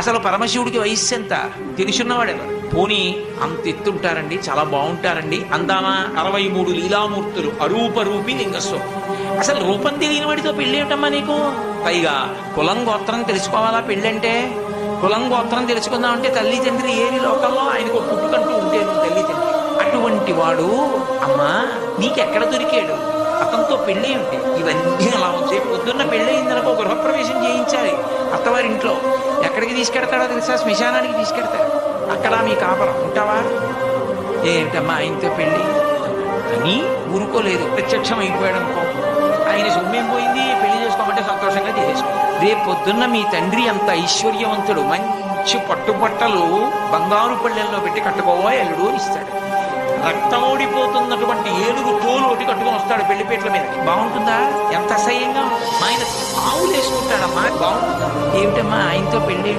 అసలు పరమశివుడికి వయస్సు ఎంత? తెలుసున్నవాడెవరు? పోనీ అంత ఎత్తుంటారండి చాలా బాగుంటారండి. అందామా అరవై మూడు లీలామూర్తులు అరూపరూపి లింగస్వం అసలు రూపం తెలియని వాడితో పెళ్ళి ఏమిటమ్మా నీకు? పైగా కులం గోత్రం తెలుసుకోవాలా పెళ్ళంటే? కులం గోత్రం తెలుసుకుందామంటే తల్లి తండ్రి ఏరి లోకంలో ఆయనకు ఒక పుట్టుకంటూ ఉంటే తల్లి తండ్రి అటువంటి వాడు అమ్మా నీకెక్కడ దొరికాడు? అతనితో పెళ్ళి ఉంటే ఇవన్నీ అలా వచ్చే పొద్దున్న గృహప్రవేశం చేయించాలి. అత్తవారింట్లో ఎక్కడికి తీసుకెడతాడో తెలుసా? శ్మశానానికి తీసుకెడతాడు. అక్కడ మీ కాపరం ఉంటావా? ఏంటమ్మా ఆయనతో పెళ్ళి? అని ఊరుకోలేదు. ప్రత్యక్షం అయిపోయాడు అనుకో. ఆయన సొమ్మేం పోయింది? పెళ్ళి చేసుకోమంటే సంతోషంగా చేసేసుకో రేపు పొద్దున్న మీ తండ్రి అంత ఐశ్వర్యవంతుడు మంచి పట్టుబట్టలు బంగారు పళ్ళెల్లో పెట్టి కట్టుకోవా ఎల్లుడు అని ఇస్తాడు. రక్తం ఓడిపోతున్నటువంటి ఏడుగు తోలు ఒకటి కట్టుకొని వస్తాడు పెళ్ళిపేట్ల మీద. బాగుంటుందా? ఎంత అసహ్యంగా. ఆయన మా బాగుంటుందా ఏమిటమ్మా ఆయనతో పెళ్ళి